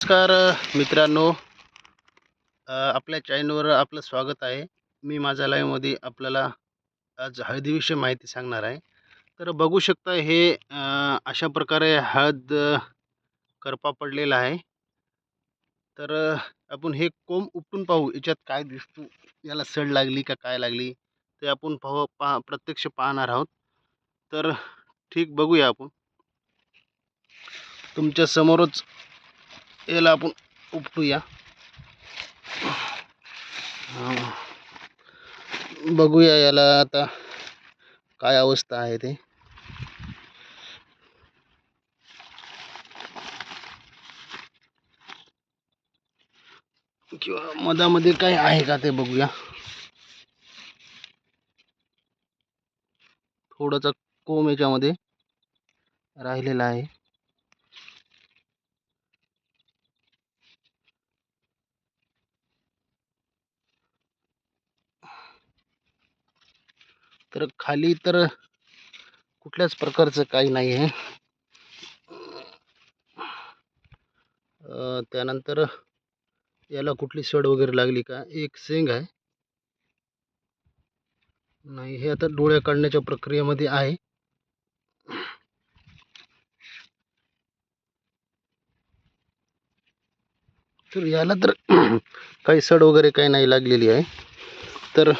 नमस्कार मित्रांनो. आपल्या चॅनलवर आपलं स्वागत आहे. मी माझ्या लाईव्हमध्ये आपल्याला आज हळदीविषयी माहिती सांगणार आहे. तर बघू शकता हे अशा प्रकारे हळद करपा पडलेला आहे. तर आपण हे कोंब उपटून पाहू. याच्यात काय दिसतो? याला सड लागली का काय लागली? ते आपण पाहू पा प्रत्यक्ष पाहणार आहोत. तर ठीक बघूया आपण. तुमच्या समोरच याला उपटूया हा. बघूया आता काय अवस्था आहे ते काय आहे का ते बघूया थोडासा कोंब याच्यामध्ये राहिलेला आहे तर खाली तर कुठल्याच प्रकारचं काही नाही आहे. त्यानंतर याला कुठली सड वगैरे लागली का? एक सेंग आहे. नाही हे आता डोळ्या काढण्याच्या प्रक्रियेमध्ये आहे. तर याला तर काही सड वगैरे काही नाही लागलेली आहे. तर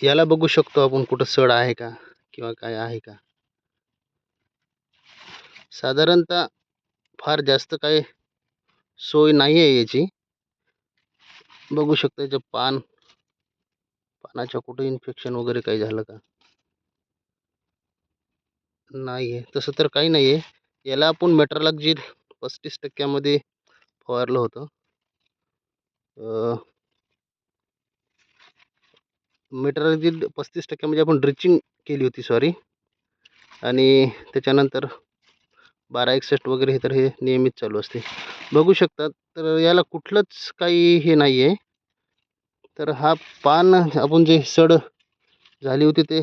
याला बघू शकतो आपण कुठं सड आहे का किंवा काय आहे का. साधारणतः फार जास्त काही सोय नाही आहे याची. बघू शकता याचं पान पानाच्या कुठे इन्फेक्शन वगैरे काही झालं का. नाही आहे तसं तर काही नाही आहे याला आपण मेट्रालॉक्झिल पस्तीस टक्क्यामध्ये फवारलं होतं. मेट्रालॉक्झिल पस्तीस टक्के म्हणजे आपण ड्रिचिंग केली होती सॉरी आणि त्याच्यानंतर बारा एकसष्ट वगैरे हे तर हे नियमित चालू असते. बघू शकतात तर याला कुठलंच काही हे नाही आहे तर हा पान आपण जे सड झाली होती ते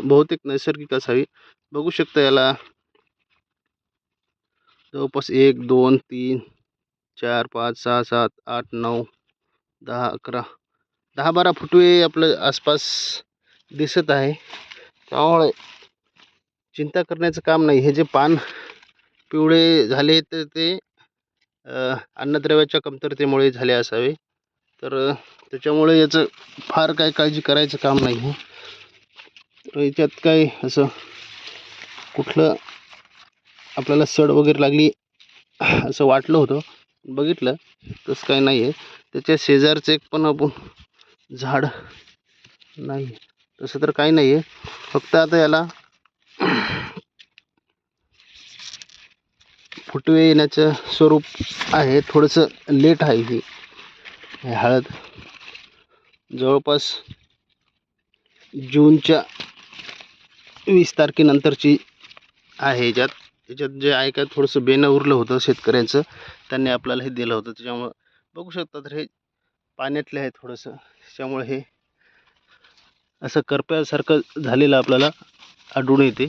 बहुतेक नैसर्गिक असावी. बघू शकता याला. जवळपास एक दोन तीन चार पाच सहा सात आठ नऊ दहा अकरा दहा बारा फुटवे आपलं आसपास दिसत आहे. त्यामुळे चिंता करण्याचं काम नाही. हे जे पान पिवळे झाले तर ते अन्नद्रव्याच्या कमतरतेमुळे झाले असावे. तर त्याच्यामुळे याचं फार काय काळजी करायचं काम नाही. आहे तर याच्यात काय असं कुठलं आपल्याला सड वगैरे लागली असं वाटलं होतं. बघितलं तसं काही नाही आहे त्याच्या शेजारचं एक पण आपण झाड नाही. तसं तर काही नाही आहे फक्त आता याला फुटवे येण्याचं स्वरूप आहे. थोडंसं लेट आहे ही. हे हळद. जवळपास जूनच्या वीस तारखेनंतरची आहे याच्यात. याच्यात जे आहे का थोडंसं बेनं उरलं होतं शेतकऱ्यांचं. त्यांनी आपल्याला हे दिलं होतं. त्याच्यामुळं बघू शकता तर हे पाण्यातले आहे थोडंसं. त्याच्यामुळे हे असं करप्यासारखं झालेलं आपल्याला आढळून येते.